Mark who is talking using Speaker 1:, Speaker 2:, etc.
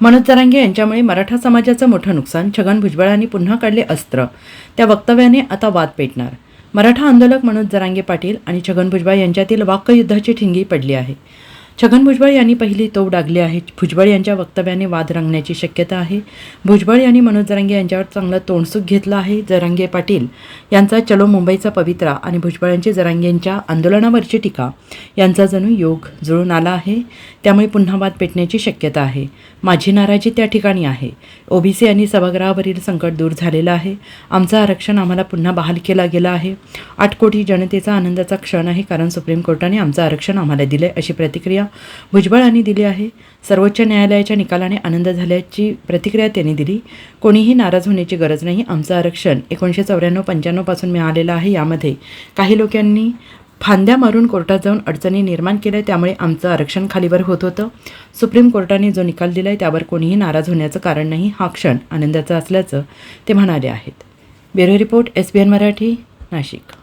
Speaker 1: मनोज जरांगे यांच्यामुळे मराठा समाजाचं मोठं नुकसान छगन भुजबळांनी पुन्हा काढले अस्त्र. त्या वक्तव्याने आता वाद पेटणार. मराठा आंदोलक मनोज जरांगे पाटील आणि छगन भुजबळ यांच्यातील वाक्ययुद्धाची ठिंगी पडली आहे. छगन भुजबळ यांनी पहिली तोफ डागली आहे. भुजबळ यांच्या वक्तव्याने वाद रंगण्याची शक्यता आहे. भुजबळ यांनी मनोज जरांगे यांच्यावर चांगलं तोंडसुख घेतलं आहे. जरांगे पाटील यांचा चलो मुंबईचा पवित्रा आणि भुजबळांची जरांगेंच्या आंदोलनावरची टीका यांचा जणू योग जुळून आला आहे. त्यामुळे पुन्हा वाद पेटण्याची शक्यता आहे. माझी नाराजी त्या ठिकाणी आहे. ओबीसी आणि सभागृहावरील संकट दूर झालेलं आहे. आमचं आरक्षण आम्हाला पुन्हा बहाल केला गेलं आहे. आठ कोटी जनतेचा आनंदाचा क्षण आहे कारण सुप्रीम कोर्टाने आमचं आरक्षण आम्हाला दिलं अशी प्रतिक्रिया भुजबळांनी दिली आहे. सर्वोच्च न्यायालयाच्या निकालाने आनंद झाल्याची प्रतिक्रिया त्यांनी दिली. कोणीही नाराज होण्याची गरज नाही. आमचं आरक्षण एकोणीसशे चौऱ्याण्णव पंच्याण्णवपासून मिळालेलं आहे. यामध्ये काही लोकांनी फांद्या मारून कोर्टात जाऊन अडचणी निर्माण केल्या. त्यामुळे आमचं आरक्षण खालीवर होत होतं. सुप्रीम कोर्टाने जो निकाल दिला आहे त्यावर कोणीही नाराज होण्याचं कारण नाही. हा क्षण आनंदाचा असल्याचं ते म्हणाले आहेत. Bureau report S B N Marathi Nashik.